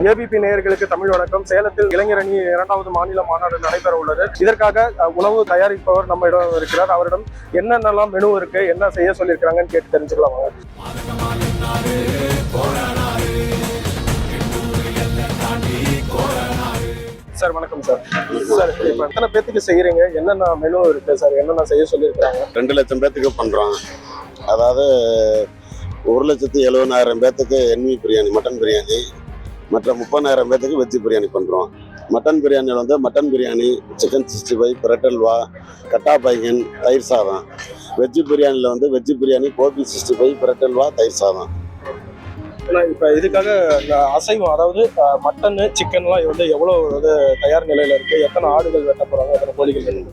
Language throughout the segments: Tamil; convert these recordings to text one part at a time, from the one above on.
ஏபிபி நேயர்களுக்கு தமிழ் வணக்கம். சேலத்தில் இளைஞரணி இரண்டாவது மாநில மாநாடு நடைபெற உள்ளது. இதற்காக உணவு தயாரிப்பவர் நம்ம இடம் இருக்கிறார். அவரிடம் என்னென்னலாம் மெனு இருக்கு என்ன செய்ய சொல்லியிருக்கிறாங்கன்னு கேட்டு தெரிஞ்சுக்கலாம் சார் வணக்கம் சார். சார் இப்போ எத்தனை பேத்துக்கு செய்யறீங்க என்னென்ன மெனு இருக்கு சார்? என்னென்ன செய்ய சொல்லியிருக்கிறாங்க? ரெண்டு லட்சம் பேத்துக்கு பண்றோம். அதாவது ஒரு லட்சத்தி எழுபதாயிரம் பேர்த்துக்கு என்வி பிரியாணி மட்டன் பிரியாணி மற்ற முப்பதாயிரம் பேத்துக்கு வெஜ்ஜு பிரியாணி பண்ணுறோம் மட்டன் பிரியாணியில் வந்து mutton biryani chicken sixty five பிரட்டல்வா கட்டா பைகன் தயிர் சாதம். வெஜ்ஜு பிரியாணியில் வந்து veg biryani gobi sixty five பிரட்டல்வா தயிர் சாதம். இப்போ இதுக்காக இந்த அசைவம் அதாவது மட்டனு சிக்கன்லாம் வந்து எவ்வளோ வந்து தயார் நிலையில இருக்கு? எத்தனை ஆடுகள் வெட்ட போறாங்க? எத்தனை கோழிகள் போறாங்க?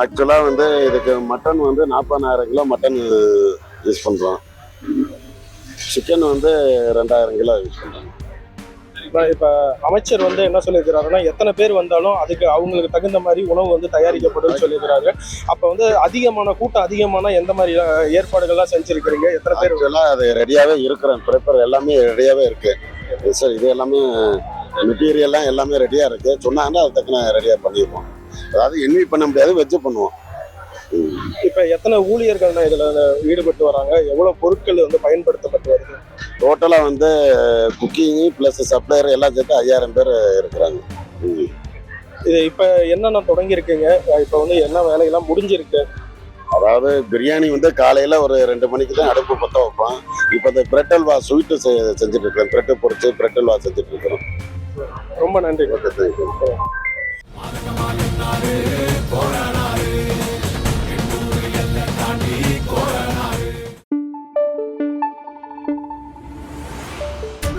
ஆக்சுவலாக வந்து இதுக்கு மட்டன் வந்து நாற்பதாயிரம் கிலோ மட்டன் யூஸ் பண்ணுறோம் சிக்கன் வந்து ரெண்டாயிரம் கிலோ யூஸ் பண்ணுறோம் இப்ப அமைச்சர் வந்து என்ன சொல்லியிருக்கிறாருன்னா எத்தனை பேர் வந்தாலும் அதுக்கு அவங்களுக்கு தகுந்த மாதிரி உணவு வந்து தயாரிக்கப்படும் சொல்லியிருக்கிறாரு. அப்ப வந்து அதிகமான கூட்டம் அதிகமான எந்த மாதிரி ஏற்பாடுகள்லாம் செஞ்சிருக்கிறீங்க? எத்தனை பேர் ஆக்சுவலாக அது ரெடியாகவே இருக்கிறேன். ப்ரிப்பர் எல்லாமே ரெடியாகவே இருக்கு. சார் இது எல்லாமே மெட்டீரியல்லாம் எல்லாமே ரெடியாக இருக்கு. சொன்னாங்கன்னா அது தக்கன ரெடியாக பண்ணிடுவோம். அதாவது என்வி பண்ண முடியாது வச்சு பண்ணுவோம். இப்ப எத்தனை ஊழியர்கள் இதுல ஈடுபட்டு வராங்க? எவ்வளவு பொருட்கள் வந்து வருது டோட்டலாக வந்து குக்கிங் ப்ளஸ் சப்ளையர் எல்லாம் சேர்த்து ஐயாயிரம் பேர் இருக்கிறாங்க. இது இப்ப என்னென்ன தொடங்கி இருக்கீங்க இப்ப வந்து என்ன வேலையெல்லாம் முடிஞ்சிருக்கு? அதாவது பிரியாணி வந்து காலையில் ஒரு ரெண்டு மணிக்கு தான் அடுப்பு பற்ற வைப்போம். இப்போ இந்த பிரெட் அல்வா ஸ்வீட்டு செஞ்சுட்டு இருக்கிறோம். பிரெட்டு பொரிச்சு பிரெட் அல்வா செஞ்சுட்டு இருக்கிறோம். ரொம்ப நன்றி. Okay thank you